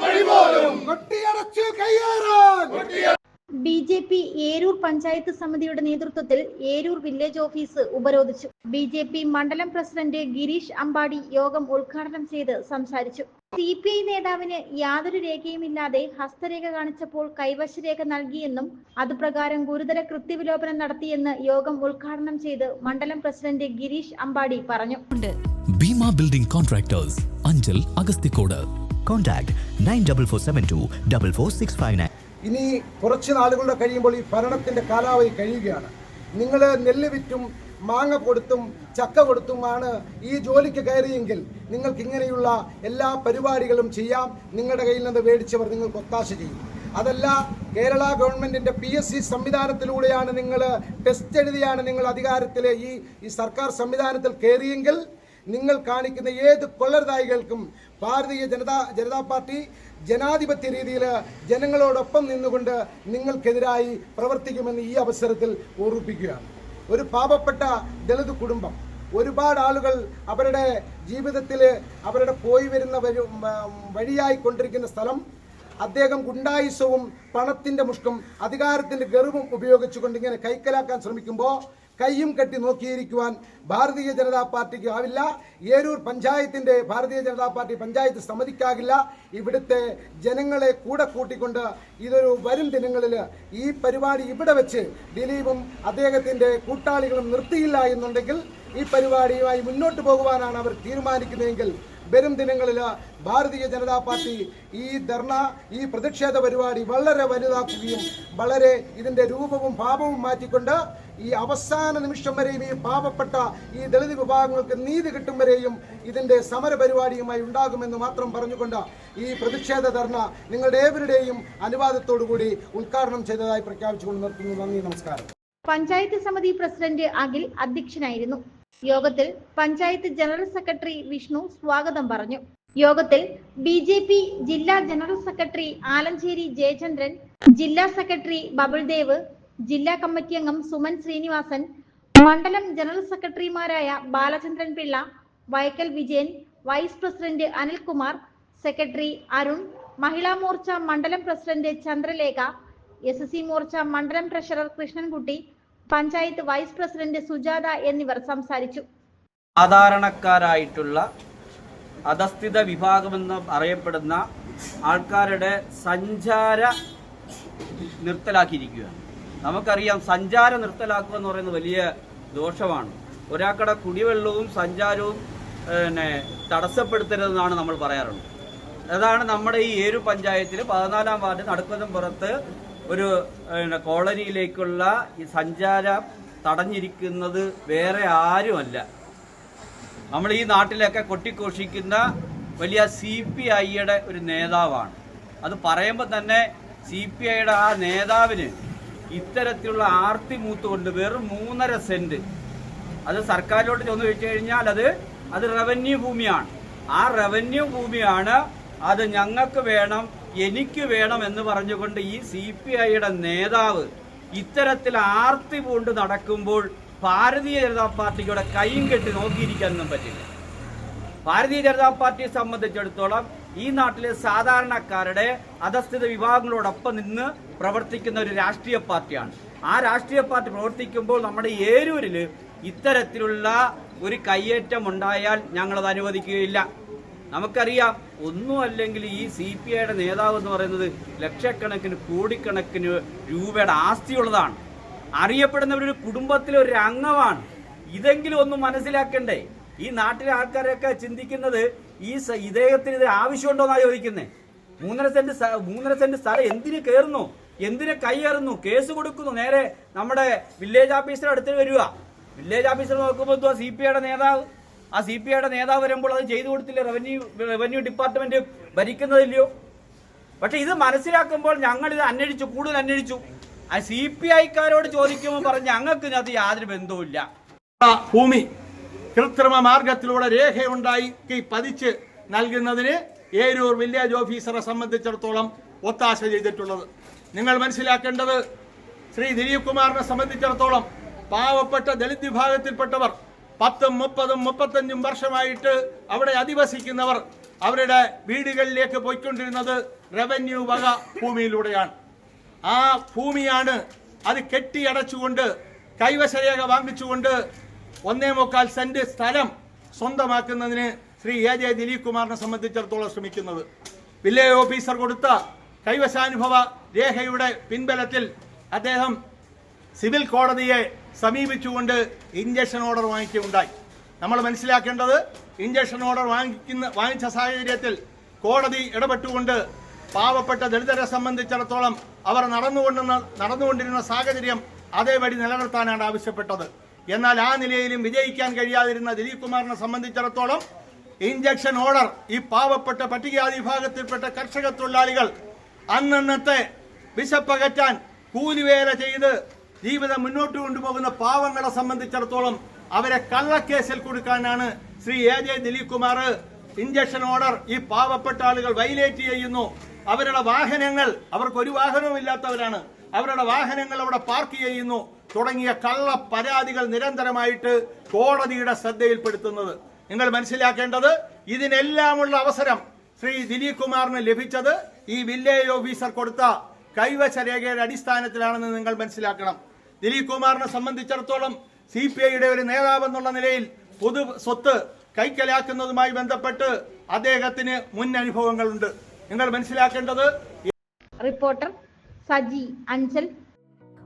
വഴിപോലും. B J P Eroor panchayat സമിതിയുടെ നേതൃത്വത്തിൽ Eroor village office ഉപരോധിച്ചു. ബി ജെ പി മണ്ഡലം പ്രസിഡന്റ് ഗിരീഷ് അമ്പാടി യോഗം ഉദ്ഘാടനം ചെയ്ത് സംസാരിച്ചു. സി പി ഐ നേതാവിന് യാതൊരു രേഖയുമില്ലാതെ ഹസ്തരേഖ കാണിച്ചപ്പോൾ കൈവശരേഖ നൽകിയെന്നും അതുപ്രകാരം ഗുരുതര കൃത്യവിലോപനം നടത്തിയെന്ന് യോഗം ഉദ്ഘാടനം ചെയ്ത് മണ്ഡലം പ്രസിഡന്റ് ഗിരീഷ് അമ്പാടി പറഞ്ഞു. Bhima building contractors Anchal Agasthikode. Contact nine double four seven two double four six five nine. ഇനി കുറച്ച് നാളുകളുടെ കഴിയുമ്പോൾ ഈ ഭരണത്തിന്റെ കാലാവധി കഴിയുകയാണ്. നിങ്ങൾ നെല്ല് വിറ്റും മാങ്ങ കൊടുത്തും ചക്ക കൊടുത്തുമാണ് ഈ ജോലിക്ക് കയറിയെങ്കിൽ നിങ്ങൾക്ക് ഇങ്ങനെയുള്ള എല്ലാ പരിപാടികളും ചെയ്യാം. നിങ്ങളുടെ കയ്യിൽ നിന്ന് മേടിച്ചവർ നിങ്ങൾക്ക് ഒത്താശ ചെയ്യും. അതല്ല കേരള ഗവൺമെന്റിന്റെ പി എസ് സി സംവിധാനത്തിലൂടെയാണ് നിങ്ങൾ ടെസ്റ്റ് എഴുതിയാണ് നിങ്ങൾ അധികാരത്തിലെ ഈ ഈ സർക്കാർ സംവിധാനത്തിൽ കയറിയെങ്കിൽ നിങ്ങൾ കാണിക്കുന്ന ഏത് കൊള്ളരുതായികൾക്കും ഭാരതീയ ജനതാ ജനതാ പാർട്ടി ജനാധിപത്യ രീതിയിൽ ജനങ്ങളോടൊപ്പം നിന്നുകൊണ്ട് നിങ്ങൾക്കെതിരായി പ്രവർത്തിക്കുമെന്ന് ഈ അവസരത്തിൽ ഓർമ്മിപ്പിക്കുകയാണ്. ഒരു പാപപ്പെട്ട ദളിത് കുടുംബം. ഒരുപാട് ആളുകൾ അവരുടെ ജീവിതത്തിൽ അവരുടെ പോയി വരുന്ന വഴി വഴിയായി കൊണ്ടിരിക്കുന്ന സ്ഥലം അദ്ദേഹം ഗുണ്ടായുസവും പണത്തിന്റെ മുഷ്കും അധികാരത്തിന്റെ ഗർവും ഉപയോഗിച്ചുകൊണ്ട് ഇങ്ങനെ കൈക്കലാക്കാൻ ശ്രമിക്കുമ്പോൾ കയ്യും കെട്ടി നോക്കിയിരിക്കുവാൻ ഭാരതീയ ജനതാ പാർട്ടിക്ക് ആവില്ല. ഏരൂർ പഞ്ചായത്തിന്റെ ഭാരതീയ ജനതാ പാർട്ടി പഞ്ചായത്ത് സമ്മതിക്കാകില്ല ഇവിടുത്തെ ജനങ്ങളെ കൂടെ കൂട്ടിക്കൊണ്ട് ഇതൊരു വരും ദിനങ്ങളിൽ ഈ പരിപാടി ഇവിടെ വെച്ച് ദിലീപും അദ്ദേഹത്തിന്റെ കൂട്ടാളികളും നിർത്തിയില്ല എന്നുണ്ടെങ്കിൽ ഈ പരിപാടിയുമായി മുന്നോട്ട് പോകുവാനാണ് അവർ തീരുമാനിക്കുന്നതെങ്കിൽ വരും ദിനങ്ങളിൽ ഭാരതീയ ജനതാ പാർട്ടി ഈ ധർണ ഈ പ്രതിഷേധ പരിപാടി വളരെ വലുതാക്കുകയും വളരെ ഇതിന്റെ രൂപവും ഭാവവും മാറ്റിക്കൊണ്ട് ഈ അവസാന നിമിഷം വരെയും ഈ പാവപ്പെട്ട ഈ ദളിത് വിഭാഗങ്ങൾക്ക് നീതി കിട്ടും വരെയും ഇതിന്റെ സമരപരിപാടിയുമായി ഉണ്ടാകുമെന്ന് മാത്രം പറഞ്ഞുകൊണ്ട് ഈ പ്രതിഷേധ ധർണ നിങ്ങളുടെ ഏവരുടെയും അനുവാദത്തോടു കൂടി ഉദ്ഘാടനം ചെയ്തതായി പ്രഖ്യാപിച്ചുകൊണ്ട് നിർത്തുന്നു. നന്ദി നമസ്കാരം. പഞ്ചായത്ത് സമിതി പ്രസിഡന്റ് അഖിൽ അധ്യക്ഷനായിരുന്നു. യോഗത്തിൽ പഞ്ചായത്ത് ജനറൽ സെക്രട്ടറി വിഷ്ണു സ്വാഗതം പറഞ്ഞു. യോഗത്തിൽ ബി ജെ പി ജില്ലാ ജനറൽ സെക്രട്ടറി ആലഞ്ചേരി ജയചന്ദ്രൻ ജില്ലാ സെക്രട്ടറി ബബിൾദേവ് ജില്ലാ കമ്മിറ്റി അംഗം സുമൻ ശ്രീനിവാസൻ മണ്ഡലം ജനറൽ സെക്രട്ടറിമാരായ Balachandran Pillai Vaikkal Vijayan vice president Anilkumar secretary Arun Mahila Morcha മണ്ഡലം president Chandralekha S S C Morcha മണ്ഡലം treasurer Krishnankutty panchayat vice president Sujatha എന്നിവർ സംസാരിച്ചു. സാധാരണക്കാരായിട്ടുള്ള അധസ്ഥിത വിഭാഗമെന്ന് അറിയപ്പെടുന്ന ആൾക്കാരുടെ സഞ്ചാര നിർത്തലാക്കിയിരിക്കുകയാണ്. നമുക്കറിയാം സഞ്ചാരം നിർത്തലാക്കുക എന്ന് പറയുന്നത് വലിയ ദോഷമാണ്. ഒരാൾക്കടെ കുടിവെള്ളവും സഞ്ചാരവും പിന്നെ തടസ്സപ്പെടുത്തരുതെന്നാണ് നമ്മൾ പറയാറുള്ളത് അതാണ് നമ്മുടെ ഈ ഏരു പഞ്ചായത്തിൽ പതിനാലാം വാർഡ് നടക്കുന്നതും പുറത്ത് ഒരു കോളനിയിലേക്കുള്ള ഈ സഞ്ചാരം തടഞ്ഞിരിക്കുന്നത് വേറെ ആരുമല്ല. നമ്മൾ ഈ നാട്ടിലൊക്കെ കൊട്ടിഘോഷിക്കുന്ന വലിയ സി പി ഐയുടെ ഒരു നേതാവാണ്. അത് പറയുമ്പോൾ തന്നെ സി പി ഐയുടെ ആ നേതാവിന് ഇത്തരത്തിലുള്ള ആർത്തി മൂത്തുകൊണ്ട് വെറും മൂന്നര സെന്റ്. അത് സർക്കാരിലോട്ട് ചെന്ന് വെച്ച് കഴിഞ്ഞാൽ അത് അത് റവന്യൂ ഭൂമിയാണ്. ആ റവന്യൂ ഭൂമിയാണ് അത് ഞങ്ങൾക്ക് വേണം എനിക്ക് വേണം എന്ന് പറഞ്ഞുകൊണ്ട് ഈ സി പി ഐയുടെ നേതാവ് ഇത്തരത്തിൽ ആർത്തി പൂണ്ട് നടക്കുമ്പോൾ ഭാരതീയ ജനതാ പാർട്ടിയുടെ കൈയും കെട്ടി നോക്കിയിരിക്കാനൊന്നും പറ്റില്ല. ഭാരതീയ ജനതാ പാർട്ടിയെ സംബന്ധിച്ചിടത്തോളം ഈ നാട്ടിലെ സാധാരണക്കാരുടെ അധസ്ഥിത വിഭാഗങ്ങളോടൊപ്പം നിന്ന് പ്രവർത്തിക്കുന്ന ഒരു രാഷ്ട്രീയ പാർട്ടിയാണ്. ആ രാഷ്ട്രീയ പാർട്ടി പ്രവർത്തിക്കുമ്പോൾ നമ്മുടെ ഏരൂരിൽ ഇത്തരത്തിലുള്ള ഒരു കയ്യേറ്റം ഉണ്ടായാൽ ഞങ്ങളത് അനുവദിക്കുകയില്ല. നമുക്കറിയാം ഒന്നും അല്ലെങ്കിൽ ഈ സി പി ഐയുടെ നേതാവ് എന്ന് പറയുന്നത് ലക്ഷക്കണക്കിന് കോടിക്കണക്കിന് രൂപയുടെ ആസ്തിയുള്ളതാണ്. അറിയപ്പെടുന്നവരൊരു കുടുംബത്തിലെ ഒരു അംഗമാണ്. ഇതെങ്കിലും ഒന്ന് മനസ്സിലാക്കണ്ടേ? ഈ നാട്ടിലെ ആൾക്കാരൊക്കെ ചിന്തിക്കുന്നത് ഈ ഇദ്ദേഹത്തിന് ഇത് ആവശ്യമുണ്ടോന്നാ ചോദിക്കുന്നേ? മൂന്നര സെന്റ് മൂന്നര സെന്റ് സ്ഥലം എന്തിന് കയറുന്നു? എന്തിന് കൈയേറുന്നു? കേസ് കൊടുക്കുന്നു. നേരെ നമ്മുടെ വില്ലേജ് ഓഫീസറെ അടുത്ത് വരിക. വില്ലേജ് ഓഫീസർ നോക്കുമ്പോൾ സി പി ഐയുടെ നേതാവ്. ആ സി പി ഐയുടെ നേതാവ് വരുമ്പോൾ അത് ചെയ്തു കൊടുത്തില്ല? റവന്യൂ റവന്യൂ ഡിപ്പാർട്ട്മെന്റ് ഭരിക്കുന്നതില്ലയോ? പക്ഷെ ഇത് മനസ്സിലാക്കുമ്പോൾ ഞങ്ങൾ ഇത് അന്വേഷിച്ചു കൂടുതൽ അന്വേഷിച്ചു. ആ സി പി ഐക്കാരോട് ചോദിക്കുമ്പോൾ പറഞ്ഞ് ഞങ്ങൾക്ക് ഇതിനകത്ത് യാതൊരു ബന്ധവുമില്ല. ഭൂമി. കൃത്രിമ മാർഗത്തിലൂടെ രേഖയുണ്ടാക്കി പതിച്ച് നൽകുന്നതിന് ഏരൂർ വില്ലേജ് ഓഫീസറെ സംബന്ധിച്ചിടത്തോളം ഒത്താശ ചെയ്തിട്ടുള്ളത്. നിങ്ങൾ മനസ്സിലാക്കേണ്ടത് ശ്രീ ദിലീപ് കുമാറിനെ സംബന്ധിച്ചിടത്തോളം പാവപ്പെട്ട ദളിത് വിഭാഗത്തിൽപ്പെട്ടവർ പത്തും മുപ്പതും മുപ്പത്തഞ്ചും വർഷമായിട്ട് അവിടെ അധിവസിക്കുന്നവർ അവരുടെ വീടുകളിലേക്ക് പോയിക്കൊണ്ടിരുന്നത് റവന്യൂ വക ഭൂമിയിലൂടെയാണ്. ആ ഭൂമിയാണ് അത് കെട്ടിയടച്ചുകൊണ്ട് കൈവശരേഖ വാങ്ങിച്ചുകൊണ്ട് ഒന്നേ മുക്കാൽ സെന്റ് സ്ഥലം സ്വന്തമാക്കുന്നതിന് ശ്രീ എ ജെ ദിലീപ് കുമാറിനെ സംബന്ധിച്ചിടത്തോളം ശ്രമിക്കുന്നത്. വില്ലേജ് ഓഫീസർ കൊടുത്ത കൈവശാനുഭവ രേഖയുടെ പിൻബലത്തിൽ അദ്ദേഹം സിവിൽ കോടതിയെ സമീപിച്ചുകൊണ്ട് ഇഞ്ചക്ഷൻ ഓർഡർ വാങ്ങിക്കുകയുണ്ടായി. നമ്മൾ മനസ്സിലാക്കേണ്ടത് ഇഞ്ചക്ഷൻ ഓർഡർ വാങ്ങിക്കുന്ന വാങ്ങിച്ച സാഹചര്യത്തിൽ കോടതി ഇടപെട്ടുകൊണ്ട് പാവപ്പെട്ട ദളിതരെ സംബന്ധിച്ചിടത്തോളം അവർ നടന്നുകൊണ്ടിരുന്ന നടന്നുകൊണ്ടിരുന്ന സാഹചര്യം അതേപടി നിലനിർത്താനാണ് ആവശ്യപ്പെട്ടത്. എന്നാൽ ആ നിലയിലും വിജയിക്കാൻ കഴിയാതിരുന്ന ദിലീപ് കുമാറിനെ സംബന്ധിച്ചിടത്തോളം ഇഞ്ചക്ഷൻ ഓർഡർ ഈ പാവപ്പെട്ട പട്ടികജാതി വിഭാഗത്തിൽപ്പെട്ട കർഷക തൊഴിലാളികൾ അന്നന്നത്തെ വിശപ്പകറ്റാൻ കൂലിവേല ചെയ്ത് ജീവിതം മുന്നോട്ട് കൊണ്ടുപോകുന്ന പാവങ്ങളെ സംബന്ധിച്ചിടത്തോളം അവരെ കള്ളക്കേസിൽ കൊടുക്കാനാണ് Shri A J Dileep Kumar injunction order ഈ പാവപ്പെട്ട ആളുകൾ വൈലേറ്റ് ചെയ്യുന്നു. അവരുടെ വാഹനങ്ങൾ അവർക്ക് ഒരു വാഹനവും ഇല്ലാത്തവരാണ്. അവരുടെ വാഹനങ്ങൾ അവിടെ പാർക്ക് ചെയ്യുന്നു. തുടങ്ങിയ കള്ള പരാതികൾ നിരന്തരമായിട്ട് കോടതിയുടെ ശ്രദ്ധയിൽപ്പെടുത്തുന്നത്. നിങ്ങൾ മനസ്സിലാക്കേണ്ടത് ഇതിനെല്ലാമുള്ള അവസരം ശ്രീ ദിലീപ് കുമാറിന് ലഭിച്ചത് ഈ വില്ലേജ് ഓഫീസർ കൊടുത്ത കൈവശ രേഖയുടെ അടിസ്ഥാനത്തിലാണെന്ന് നിങ്ങൾ മനസ്സിലാക്കണം. ദിലീപ് കുമാറിനെ സംബന്ധിച്ചിടത്തോളം സി പി ഐയുടെ ഒരു നേതാവെന്നുള്ള നിലയിൽ പൊതു സ്വത്ത് കൈക്കലാക്കുന്നതുമായി ബന്ധപ്പെട്ട് അദ്ദേഹത്തിന് മുൻ അനുഭവങ്ങളുണ്ട്. നിങ്ങൾ മനസ്സിലാക്കേണ്ടത് റിപ്പോർട്ടർ സജി അഞ്ചൽ